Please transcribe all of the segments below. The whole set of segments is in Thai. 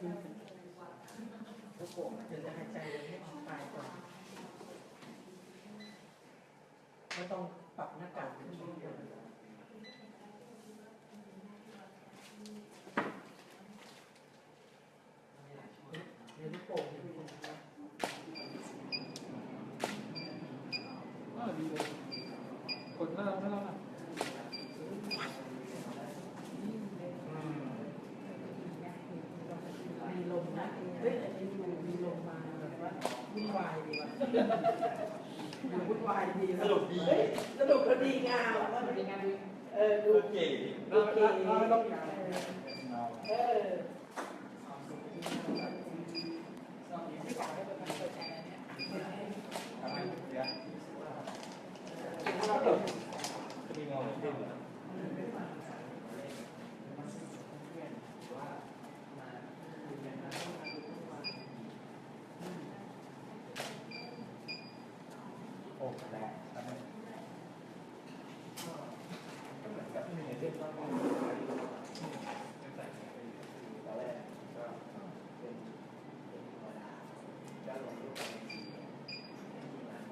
ใส่ใส่ก็ได้เลยว่าลูกโป่งเดียวจะหายใจเลยให้ตายก่อนไม่ต้องปรับหน้ากากขึ้นเยอะเดี๋ยวลูกโป่งอยู่คนน่าดีเลยกดหน้าไม่แล้วนะ มีลมนะเฮ้ยอันนี้ดูมีลมมาแบบว่าวุ่นวายดี ว่ะดูวุ่นวายดีสรุปดีเฮ้ยสรุปก็ดีงามว่าดีงามดีเออดูโอเคโอเคเราไม่ต้องการเออ จะมีเงาขึ้น โอ้แรงแล้วมันก็เหมือนกับที่มีเส้นต้องมองตอนแรกก็เป็นเป็นธรรมดาก็ลงรูปไปในที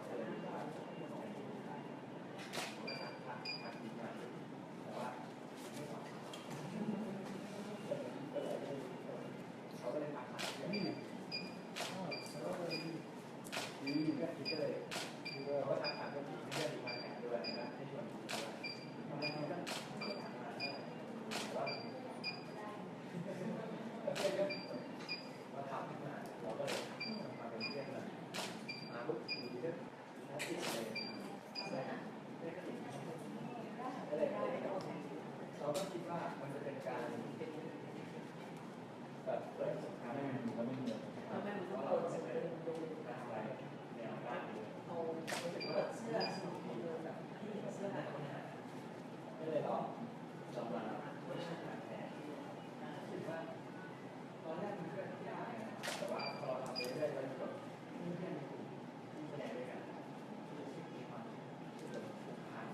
ก็เลยว่าก็ถักถักถักดีมากแต่ว่าไม่ไหวก็เลยเขาก็เลยมาหาเพื่อน ดีก็คิดก็เลยเราก็ทักถามเพื่อนผีเพื่อนมีมาแข่งด้วยนะให้ชวนผีด้วยทำไมมันก็ถามมาได้แต่ว่าเพื่อนก็มาถามขึ้นมาเราก็เลยมาเป็นเพื่อนเลยมาปุ๊บอยู่ดีก็น่าติดเลยเลยก็ติดก็เลยเราก็คิด ว่ามันจะเป็นการแบบเปิดสงครามไมมีแล้วไม่เหมือนเพราะเราจะเสื้เป็อนดูการอะไรแนวบ้านเอาเปิดเสื้อสูทแบบที่เสื้อก็เลยต้องลองมาไม่ใช่การแทนคิดว่าตอนแรกมันก็ยากนะแต่ว่าพอเราทำไปเรื่อยๆแล้วมันก็มีเพื่อนในกลุ่มที่แสดงด้วยกันที่จะมีความที่จะผูกพัน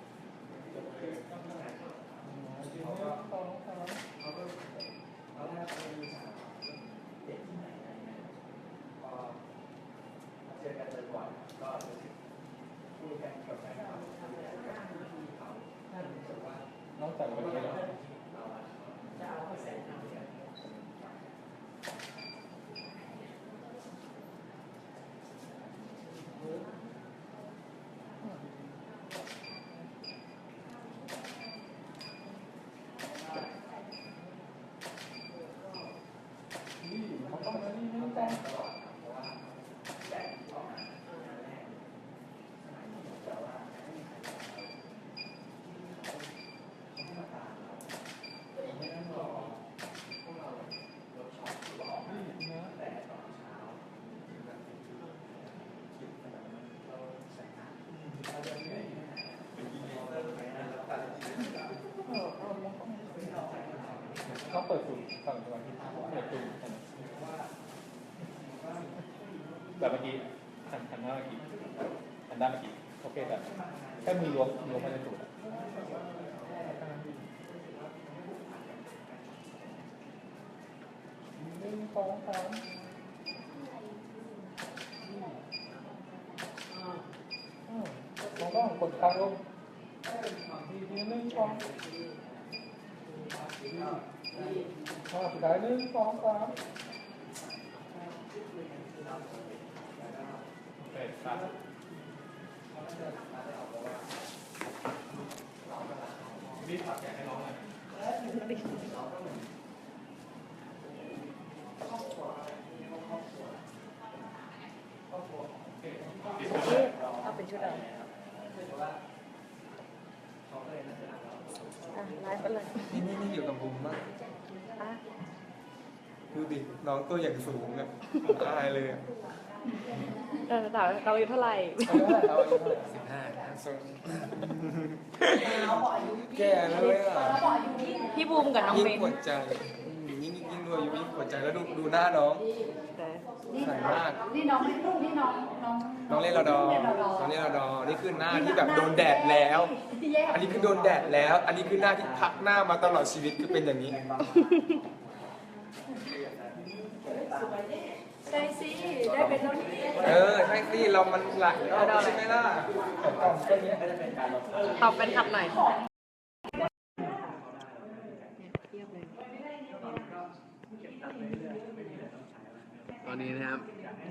ที่จะคือต้องทำงานเขาเขาก็ สองสาม เขาก็ตอนแรกเขามีสาวเด็กที่ไหนอะไรเงี้ยพอเจอกันบ่อยๆก็รู้สึกคุยกันกับแฟนเขาคุยกันกับพี่เขาถ้ารู้สึ กว่านอกจากวันนี้แล้ว จะเอาไปใส่น้ำ นี่เขาต้องมานี่นี่ แต่ ต้อง ตลอดเพราะว่าแดดที่ออกมาแรกสมัยที่แต่ว่าไม่มีใครบอกเราเขาไม่มาตามเราแต่อีกไม่ต้องรอพวกเราเวิร์กช็อปที่บอก นี่นะ แต่ตอนเช้าถึงแบบคิดแบบเราใส่หน้า เราจะเหนื่อยเป็นกิเลสเริ่มไหมนะแล้วตัดสินใจเออเอาลงเขาเปิดสูตรสั่มาธิเปิดสูตรแบบเมื่อกี้หันหันหน้าเมื่อกี้หันด้านเมื่อกี้โอเคแบบแค่มือล้วงล้วงไปในสูตรหนึ่งสองสาม อืมเราต้อง กดค้างลงหนึ่งสองอ่าสุดท้ายหนึ่งสองสามโอเคครับรีบถอดแกะให้น้องหน่อยโอเค เอาเป็นชุดเอา อะไลฟ์ไปเลยนี่นี่นี่อยู่กับบุมมากอะดูดิน้องตัวอย่างสูงอะผมอายเลยอะเออแต่เราอายุเท่าไหร่ เอาเท่าไหร่เอาอายุเท่าไหร่สิบห้าส่วนเราบอกอายุแก่แล้วเลยอะเราบอกอายุยี่พี่บูมกับน้องยิ่งเบนปวดใจอืมยิ่งยิ่งดูอายุยิ่งปวดใจแล้วดูดูหน้าน้องแต่ใสมาก นี่น้องไม่ลูกนี่น้องน้อง น้องเล่นระดอน้องเล่นระดอนี่คือหน้าที่แบบโดนแดดแล้วที่แยกอันนี้คือโดนแดดแล้ว อันนี้คือหน้าที่พักหน้ามาตลอดชีวิตคือเป็นอย่างนี้ใช่สิได้เป็นต้นที่เออใช่สิเรามันหลักใช่ไหมล่ะกล่องตัวนี้ตอบเป็นคำหน่อยตอนนี้นะครับ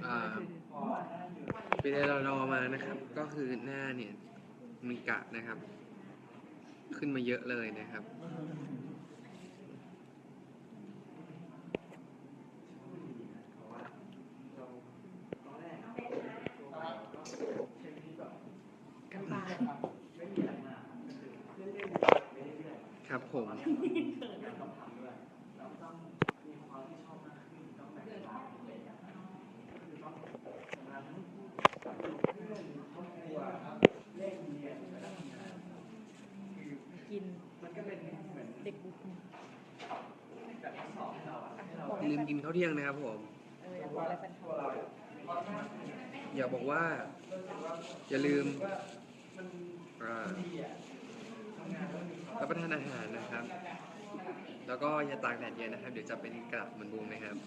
อ่า ไปได้เรารอมานะครับ ก็คือหน้าเนี่ยมีกะนะครับ ขึ้นมาเยอะเลยนะครับ ครับผมกิน ลืมกินข้าวเที่ยงนะครับผม เอออยากบอกอะไรแฟนคลับอยากบอกว่า อย่าลืมอ่ารับประทานอาหารนะครับ แล้วก็อย่าตากแดดเยอะนะครับ เดี๋ยวจะเป็นกระเหมือนบูมนะครับ